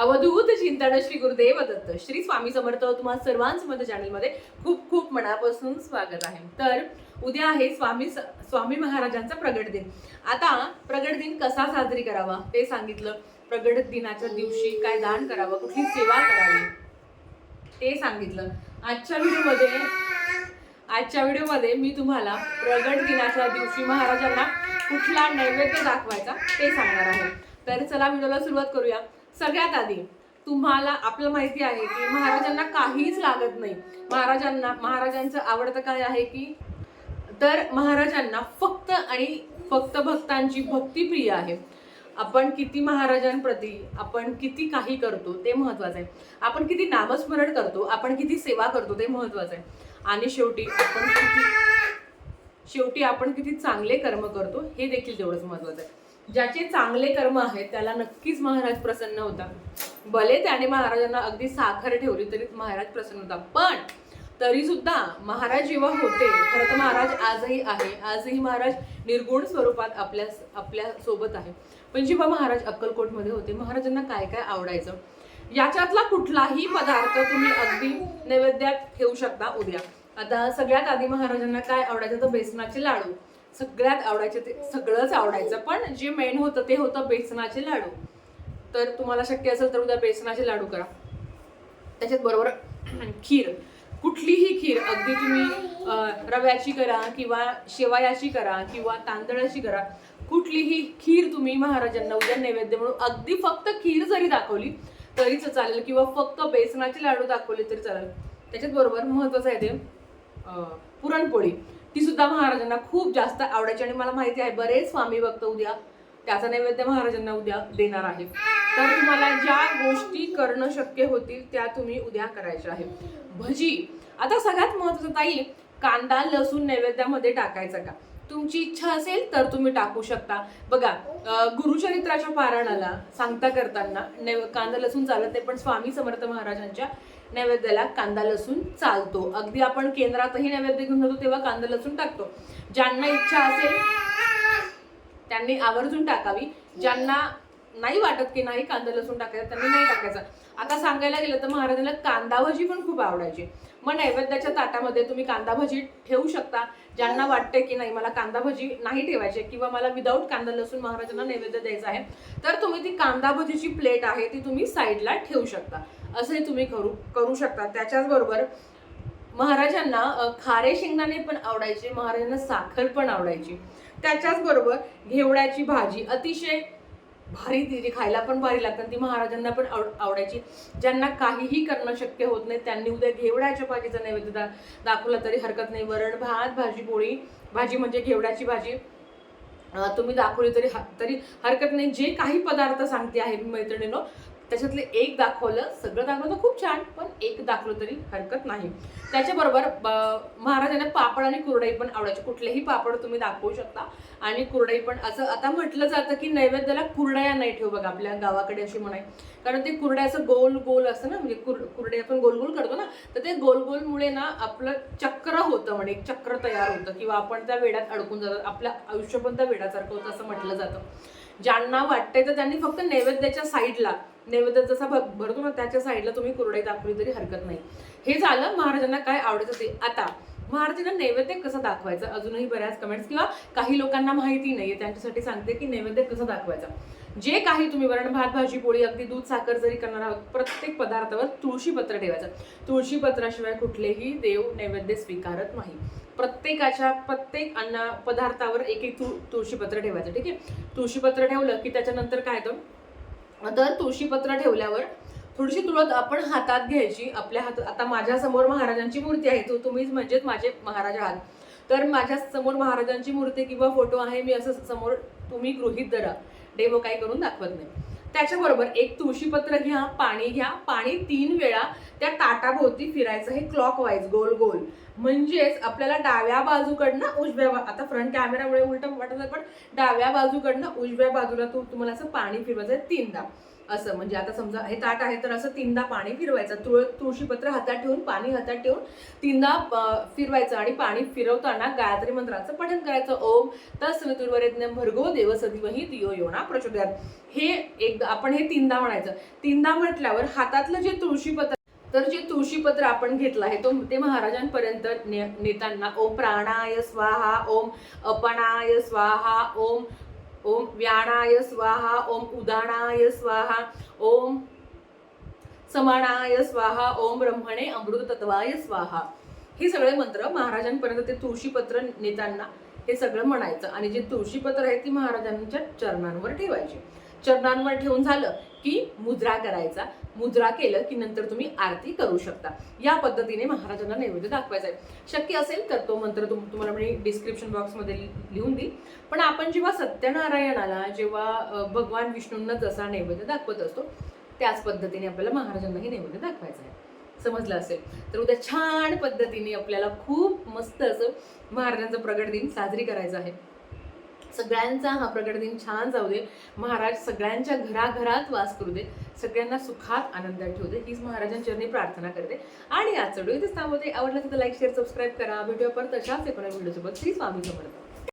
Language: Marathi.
अवधूत चिंतन श्री गुरुदेव दत्त. श्री स्वामी समर्थ तुम्हा सर्वांच मध्ये चॅनलमध्ये खूप खूप मनापासून स्वागत आहे. तर उद्या आहे स्वामी स्वामी महाराजांचा प्रगट दिन. आता प्रगट दिन कसा साजरी करावा ते सांगितलं. प्रगट दिनाच्या दिवशी काय दान करावं कुठली सेवा करावी ते सांगितलं. आजच्या व्हिडिओमध्ये आजच्या व्हिडिओमध्ये मी तुम्हाला प्रगट दिनाच्या दिवशी महाराजांना कुठला नैवेद्य दाखवायचा ते सांगणार आहे. तर चला व्हिडिओला सुरुवात करूया. सगळ्यात आधी तुम्हाला आपलं माहिती आहे की महाराजांना काहीच लागत नाही. महाराजांना महाराजांचं आवडतं काय आहे की तर महाराजांना फक्त आणि फक्त भक्तांची भक्ती प्रिय आहे. आपण किती महाराजांप्रती आपण किती काही करतो ते महत्वाचं आहे. आपण किती नामस्मरण करतो आपण किती सेवा करतो ते महत्वाचं आहे. आणि शेवटी आपण किती शेवटी आपण किती चांगले कर्म करतो हे देखील तेवढंच महत्वाचं आहे. ज्याचे चांगले कर्म आहेत त्याला नक्कीच महाराज प्रसन्न होतात. भले त्याने महाराजांना अगदी साखर ठेवली तरी महाराज प्रसन्न होता पण तरी सुद्धा महाराज जेव्हा होते खरं तर महाराज आजही आहे. आजही महाराज निर्गुण स्वरूपात आपल्या आपल्यासोबत आहे. पण जेव्हा महाराज अक्कलकोटमध्ये होते महाराजांना काय काय आवडायचं? याच्यातला कुठलाही पदार्थ तुम्ही अगदी नैवेद्यात ठेवू शकता उद्या. आता सगळ्यात आधी महाराजांना काय आवडायचं? तर बेसनाचे लाडू. सगळ्यात आवडायचे ते सगळंच आवडायचं पण जे मेन होतं ते होतं बेसनाचे लाडू. तर तुम्हाला शक्य असेल तर उद्या बेसनाचे लाडू करा. त्याच्यात बरोबर खीर. कुठलीही खीर अगदी तुम्ही रव्याची करा किंवा शेवयाची करा किंवा तांदळाची करा. कुठलीही खीर तुम्ही महाराजांना उद्या नैवेद्य म्हणून अगदी फक्त खीर जरी दाखवली तरीच चालेल किंवा फक्त बेसनाचे लाडू दाखवले तरी चालेल. त्याच्यात बरोबर महत्वाचं आहे ते अं, पुरणपोळी. ती सुद्धा महाराजांना खूप जास्त आवडायची आणि मला माहिती आहे बरेच स्वामी भक्त उद्या त्याचा नैवेद्य महाराजांना उद्या देणार आहे तर तुम्हाला ज्या गोष्टी करणं शक्य होतील त्या तुम्ही उद्या करायच्या आहे भजी आता सगळ्यात महत्वाचं ताई कांदा लसूण नैवेद्यामध्ये टाकायचा का? तुमची इच्छा असेल तर तुम्ही टाकू शकता. बघा गुरुचरित्राच्या पारायणाला सांगता करताना नैव कांदा लसूण चालत नाही पण स्वामी समर्थ महाराजांच्या नैवेद्याला कांदा लसूण चालतो. अगदी आपण केंद्रातही नैवेद्य घेऊन जातो तेव्हा कांदा लसूण टाकतो. ज्यांना इच्छा असेल त्यांनी आवर्जून टाकावी. ज्यांना नाही वाटत की नाही कांदा लसूण टाकायचा त्यांनी नाही टाकायचा. आता सांगायला गेलं तर महाराजांना कांदा भजी पण खूप आवडायची. मग नैवेद्याच्या ताटामध्ये तुम्ही कांदा भजी ठेवू शकता. ज्यांना वाटतंय की नाही मला कांदा भजी नाही ठेवायची किंवा मला विदाऊट कांदा लसूण महाराजांना नैवेद्य द्यायचा आहे तर तुम्ही ती कांदा भजीची प्लेट आहे ती तुम्ही साईडला ठेवू शकता. असंही तुम्ही करू करू शकता. त्याच्याचबरोबर महाराजांना खारे शेंगदाणे पण आवडायचे महाराजांना साखर पण आवडायची. त्याच्याचबरोबर घेवड्याची भाजी अतिशय भारी तिची जी खायला पण भारी लागतात ती महाराजांना पण आवड आवडायची. ज्यांना काहीही करणं शक्य होत नाही त्यांनी उद्या घेवड्याच्या भाजीचा नैवेद्य दा दाखवला तरी हरकत नाही. वरण भात भाजी पोळी. भाजी म्हणजे घेवड्याची भाजी. तुम्ही दाखवली तरी तरी हरकत नाही. जे काही पदार्थ सांगते आहे मी मैत्रिणीनो त्याच्यातले एक दाखवलं सगळं दाखवलं तर खूप छान पण एक दाखवलं तरी हरकत नाही. त्याच्याबरोबर ब- महाराजांना पापड आणि कुरडई पण आवडायची. कुठलेही पापड तुम्ही दाखवू शकता. आणि कुरडई पण असं आता म्हटलं जातं की नैवेद्याला कुरडया नाही ठेव बघा आपल्या गावाकडे अशी म्हणाय. कारण ते कुरड्याचं गोल गोल असतं ना म्हणजे कुर कुरडे आपण गोल गोल करतो ना तर ते गोल गोलमुळे ना आपलं चक्र होतं म्हणजे एक चक्र तयार होतं. किंवा आपण त्या वेड्यात अडकून जातो. आपलं आयुष्य पण त्या वेड्यासारखं होतं असं म्हटलं जातं. ज्यांना वाटतंय तर त्यांनी फक्त नैवेद्याच्या साईडला नैवेद्य जसा भरतो ना त्याच्या साईडला तुम्ही कुरडई दाखवली तरी हरकत नाही. हे झालं महाराजांना काय आवडायचं ते आता महाराजांना नैवेद्य कसं दाखवायचं? अजूनही बऱ्याच कमेंट्स किंवा काही लोकांना माहिती नाहीये त्यांच्यासाठी सांगते की नैवेद्य कसं दाखवायचं. जे काही तुम्ही वरण भात भाजी पोळी अगदी दूध साखर जरी करणार आहोत प्रत्येक पदार्थावर तुळशीपत्र ठेवायचं. तुळशीपत्राशिवाय कुठलेही देव नैवेद्य स्वीकारत नाही. प्रत्येकाच्या प्रत्येक अन्न पदार्थावर एक एक तुळ तुळशीपत्र ठेवायचं ठीक आहे? तुळशीपत्र ठेवलं की त्याच्यानंतर काय तर तर तुळशीपत्र ठेवल्यावर थोडीशी तुळत आपण हातात घ्यायची आपल्या हातात आता माझ्यासमोर महाराजांची मूर्ती आहे तो तुम्हीच म्हणजेच माझे महाराज आहात. तर माझ्यासमोर महाराजांची मूर्ती किंवा फोटो आहे मी असं समोर तुम्ही गृहित धरा. डेमो काय करून दाखवत नाही. त्याच्याबरोबर एक तुळशीपत्र घ्या पाणी घ्या पाणी तीन वेळा त्या ताटाभोवती फिरायचं. हे क्लॉक वाईज गोल गोल. म्हणजेच आपल्याला डाव्या बाजूकडनं उजव्या बा- आता फ्रंट कॅमेरामुळे उलट वाटत पण डाव्या बाजूकडनं उजव्या बाजूला तू तुम्हाला असं पाणी फिरवायचं आहे तीनदा. असं म्हणजे आता समजा हे ताट आहे तर असं तीनदा पाणी फिरवायचं. तुळ तुळशीपत्र हातात ठेवून पाणी हातात ठेवून तीनदा फिरवायचं आणि पाणी फिरवताना गायत्री मंत्राचं पठण करायचं. ओम तस्मृतुर्वरेज्ञ भरगो देवसदिवही दियो योना प्रचोदयात. हे एकदा आपण हे तीनदा म्हणायचं. तीनदा म्हटल्यावर हातातलं जे तुळशीपत्र तर जे तुळशीपत्र आपण घेतलं आहे तो ते महाराजांपर्यंत ने नेताना ओम प्राणाय स्वाहा ओम अपणाय स्वाहा ओम ओम व्याणाय स्वाहा ओम उदाणाय स्वाहा ओम समानाय स्वाहा ओम ब्रह्मणे अमृत तत्वाय स्वाहा. हे सगळे मंत्र महाराजांपर्यंत ते तुळशीपत्र नेताना हे सगळं म्हणायचं आणि जे तुळशीपत्र आहे ती महाराजांच्या चरणांवर ठेवायची. चरणांवर ठेवून झालं की मुद्रा करायचा. मुद्रा केलं की नंतर तुम्ही आरती करू शकता. या पद्धतीने महाराजांना नैवेद्य दाखवायचा आहे. शक्य असेल तर तो मंत्र तुम तुम्हाला मी डिस्क्रिप्शन बॉक्समध्ये लिहून देईल. पण आपण जेव्हा सत्यनारायणाला जेव्हा भगवान विष्णूंना जसा नैवेद्य दाखवत असतो त्याच पद्धतीने आपल्याला महाराजांनाही नैवेद्य दाखवायचा आहे. समजलं असेल? तर उद्या छान पद्धतीने आपल्याला खूप मस्त असं महाराजांचं प्रगट दिन साजरी करायचं आहे. सगळ्यांचा हा प्रगट दिन छान जाऊ दे. महाराज सगळ्यांच्या घराघरात वास करू दे. सगळ्यांना सुखात आनंदात ठेवू दे. हीच महाराजांचरणी प्रार्थना करते. आणि आज चढू इथेच थांबवते. आवडलं तर लाईक शेअर सबस्क्राईब करा. व्हिडिओ परत अशाच एकोणा व्हिडिओसोबत. श्री स्वामी समर्थ.